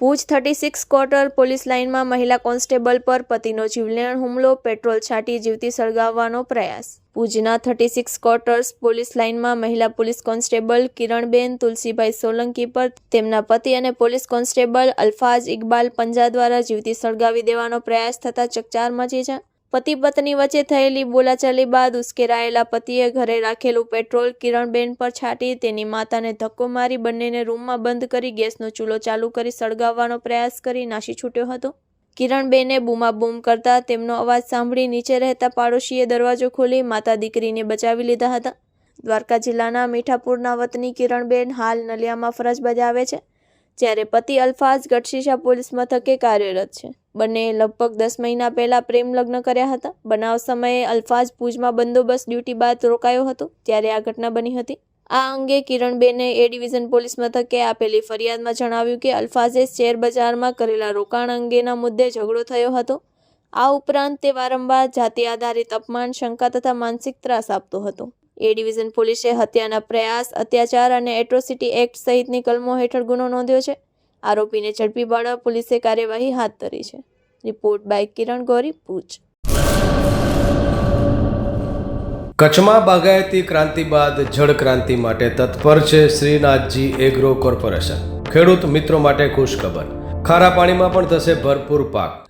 Bhuj thirty six quarter police લાઇનમાં મહિલા constable પર પતિનો જીવલેણ હુમલો, પેટ્રોલ છાંટી જીવતી સળગાવવાનો પ્રયાસ. ભુજના થર્ટી સિક્સ ક્વાર્ટર્સ પોલીસ લાઇનમાં મહિલા પોલીસ કોન્સ્ટેબલ કિરણબેન, તુલસીભાઈ સોલંકી પર તેમના પતિ અને પોલીસ કોન્સ્ટેબલ અલ્ફાઝ ઇકબાલ પંજા દ્વારા જીવતી સળગાવી દેવાનો પ્રયાસ થતાં ચકચાર મચી છે પતિ પત્ની વચ્ચે થયેલી બોલાચાલી બાદ ઉશ્કેરાયેલા પતિએ ઘરે રાખેલું પેટ્રોલ કિરણબેન પર છાંટી તેની માતાને ધક્કો મારી બંનેને રૂમમાં બંધ કરી ગેસનો ચૂલો ચાલુ કરી સળગાવવાનો પ્રયાસ કરી નાસી છૂટ્યો હતો. કિરણબેને બૂમાબૂમ કરતા તેમનો અવાજ સાંભળી નીચે રહેતા પાડોશીએ દરવાજો ખોલી માતા દીકરીને બચાવી લીધા હતા. દ્વારકા જિલ્લાના મીઠાપુરના વતની કિરણબેન હાલ નલિયામાં ફરજ બજાવે છે. જ્યારે પતિ અલ્ફાઝ ગઢશીશા પોલીસ મથકે કાર્યરત છે. બંને લગભગ દસ મહિના પહેલા પ્રેમ લગ્ન કર્યા હતા. બનાવ સમયે અલ્ફાઝ ભુજમાં બંદોબસ્ત ડ્યુટી બાદ રોકાયો હતો, ત્યારે આ ઘટના બની હતી. આ અંગે કિરણબેને એ ડિવિઝન પોલીસ મથકે આપેલી ફરિયાદમાં જણાવ્યું કે અલ્ફાઝે શેર બજારમાં કરેલા રોકાણ અંગેના મુદ્દે ઝઘડો થયો હતો. આ ઉપરાંત તે વારંવાર જાતિ આધારિત અપમાન, શંકા તથા માનસિક ત્રાસ આપતો હતો. એ ડિવિઝન પોલીસે હત્યાના પ્રયાસ, અત્યાચાર અને એટ્રોસિટી એક્ટ સહિતની કલમો હેઠળ ગુનો નોંધ્યો છે. આરોપીને ઝડપી પાડવા પોલીસે કાર્યવાહી હાથ ધરી છે. રિપોર્ટ બાય કિરણ ગોરી, ભુજ. કચ્છમાં બાગાયતી ક્રાંતિ બાદ જળ ક્રાંતિ માટે તત્પર છે શ્રીનાથજી એગ્રો કોર્પોરેશન. ખેડૂત મિત્રો માટે ખુશખબર. ખારા પાણીમાં પણ થશે ભરપૂર પાક.